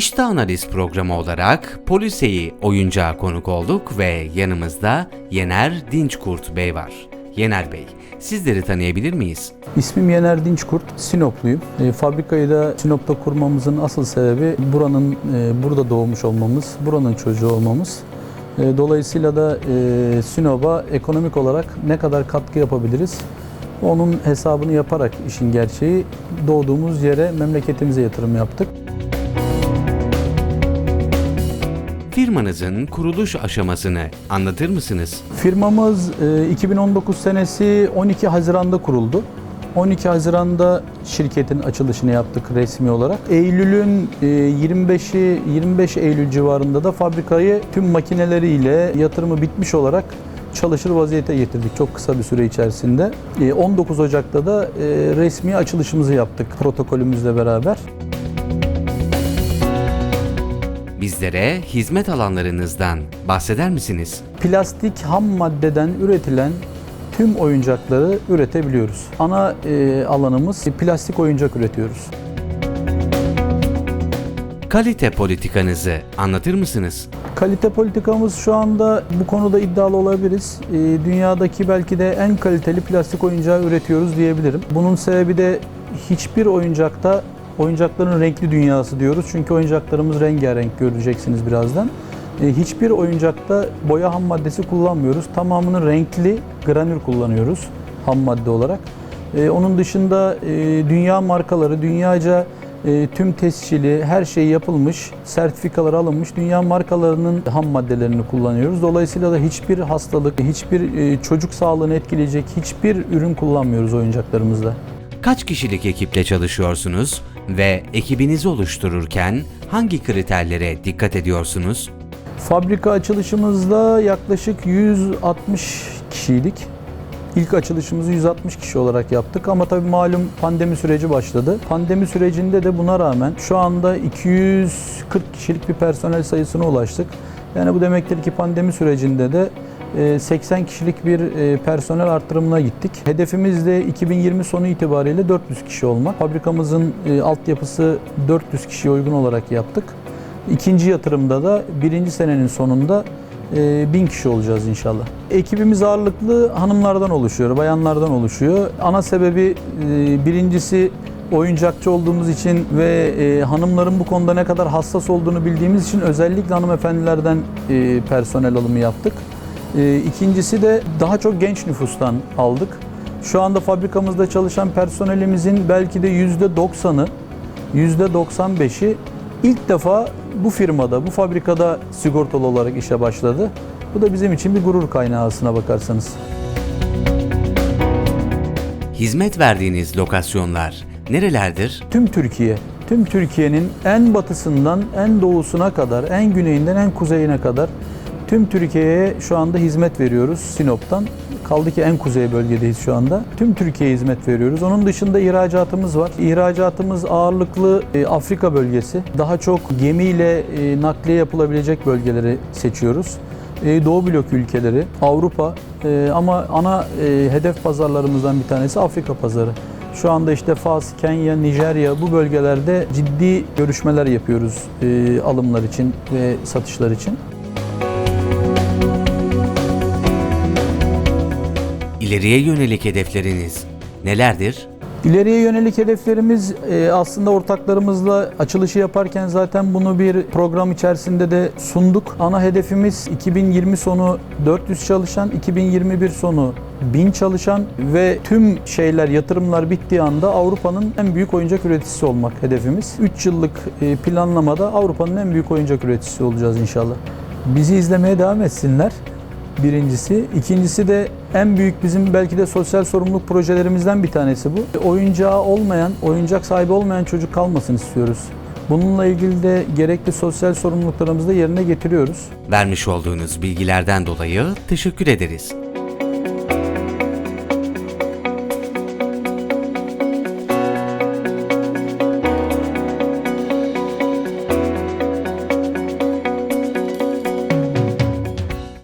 İşte analiz programı olarak Polise'yi oyuncağa konuk olduk ve yanımızda Yener Dinçkurt Bey var. Yener Bey, sizleri tanıyabilir miyiz? İsmim Yener Dinçkurt, Sinopluyum. E, fabrikayı da Sinop'ta kurmamızın asıl sebebi buranın e, burada doğmuş olmamız, buranın çocuğu olmamız. E, dolayısıyla da e, Sinop'a ekonomik olarak ne kadar katkı yapabiliriz? Onun hesabını yaparak işin gerçeği doğduğumuz yere, memleketimize yatırım yaptık. Firmanızın kuruluş aşamasını anlatır mısınız? Firmamız e, 2019 senesi 12 Haziran'da kuruldu. 12 Haziran'da şirketin açılışını yaptık resmi olarak. Eylül'ün e, 25'i 25 Eylül civarında da fabrikayı tüm makineleriyle yatırımı bitmiş olarak çalışır vaziyete getirdik çok kısa bir süre içerisinde. E, 19 Ocak'ta da e, resmi açılışımızı yaptık protokolümüzle beraber. Bizlere hizmet alanlarınızdan bahseder misiniz? plastik ham maddeden üretilen tüm oyuncakları üretebiliyoruz. Ana e, alanımız plastik oyuncak üretiyoruz. Kalite politikanızı anlatır mısınız? Kalite politikamız şu anda bu konuda iddialı olabiliriz. E, dünyadaki belki de en kaliteli plastik oyuncağı üretiyoruz diyebilirim. Bunun sebebi de hiçbir oyuncakta oyuncakların renkli dünyası diyoruz. Çünkü oyuncaklarımız rengarenk göreceksiniz birazdan. E, hiçbir oyuncakta boya ham maddesi kullanmıyoruz. Tamamını renkli granül kullanıyoruz ham madde olarak. E, onun dışında e, dünya markaları, dünyaca tüm tescili, her şey yapılmış, sertifikalar alınmış dünya markalarının ham maddelerini kullanıyoruz. Dolayısıyla da hiçbir hastalık, hiçbir çocuk sağlığını etkileyecek hiçbir ürün kullanmıyoruz oyuncaklarımızda. Kaç kişilik ekiple çalışıyorsunuz ve ekibinizi oluştururken hangi kriterlere dikkat ediyorsunuz? Fabrika açılışımızda yaklaşık 160 kişiydik. İlk açılışımızı 160 kişi olarak yaptık ama tabii malum pandemi süreci başladı. Pandemi sürecinde de buna rağmen şu anda 240 kişilik bir personel sayısına ulaştık. Yani bu demektir ki pandemi sürecinde de 80 kişilik bir e, personel arttırımına gittik. Hedefimiz de 2020 sonu itibariyle 400 kişi olmak. Fabrikamızın e, altyapısı 400 kişiye uygun olarak yaptık. İkinci yatırımda da birinci senenin sonunda e, 1000 kişi olacağız inşallah. Ekibimiz ağırlıklı hanımlardan oluşuyor, bayanlardan oluşuyor. Ana sebebi e, birincisi oyuncakçı olduğumuz için ve e, hanımların bu konuda ne kadar hassas olduğunu bildiğimiz için özellikle hanımefendilerden e, personel alımı yaptık. E, ikincisi de daha çok genç nüfustan aldık. Şu anda fabrikamızda çalışan personelimizin belki de %90'ı, %95'i ilk defa bu firmada, bu fabrikada sigortalı olarak işe başladı. Bu da bizim için bir gurur kaynağı aslına bakarsanız. Hizmet verdiğiniz lokasyonlar nerelerdir? Tüm Türkiye, tüm Türkiye'nin en batısından en doğusuna kadar, en güneyinden en kuzeyine kadar tüm Türkiye'ye şu anda hizmet veriyoruz Sinop'tan. Kaldı ki en kuzey bölgedeyiz şu anda. Tüm Türkiye'ye hizmet veriyoruz. Onun dışında ihracatımız var. İhracatımız ağırlıklı e, Afrika bölgesi. Daha çok gemiyle e, nakliye yapılabilecek bölgeleri seçiyoruz. E, Doğu blok ülkeleri, Avrupa ama ana hedef pazarlarımızdan bir tanesi Afrika pazarı. Şu anda işte Fas, Kenya, Nijerya bu bölgelerde ciddi görüşmeler yapıyoruz alımlar için ve satışlar için. İleriye yönelik hedefleriniz nelerdir? İleriye yönelik hedeflerimiz e, aslında ortaklarımızla açılışı yaparken zaten bunu bir program içerisinde de sunduk. Ana hedefimiz 2020 sonu 400 çalışan, 2021 sonu 1000 çalışan ve tüm şeyler, yatırımlar bittiği anda Avrupa'nın en büyük oyuncak üreticisi olmak hedefimiz. 3 yıllık e, planlamada Avrupa'nın en büyük oyuncak üreticisi olacağız inşallah. Bizi izlemeye devam etsinler. Birincisi. İkincisi de en büyük bizim belki de sosyal sorumluluk projelerimizden bir tanesi bu. Oyuncağı olmayan, oyuncak sahibi olmayan çocuk kalmasın istiyoruz. Bununla ilgili de gerekli sosyal sorumluluklarımızı da yerine getiriyoruz. Vermiş olduğunuz bilgilerden dolayı teşekkür ederiz.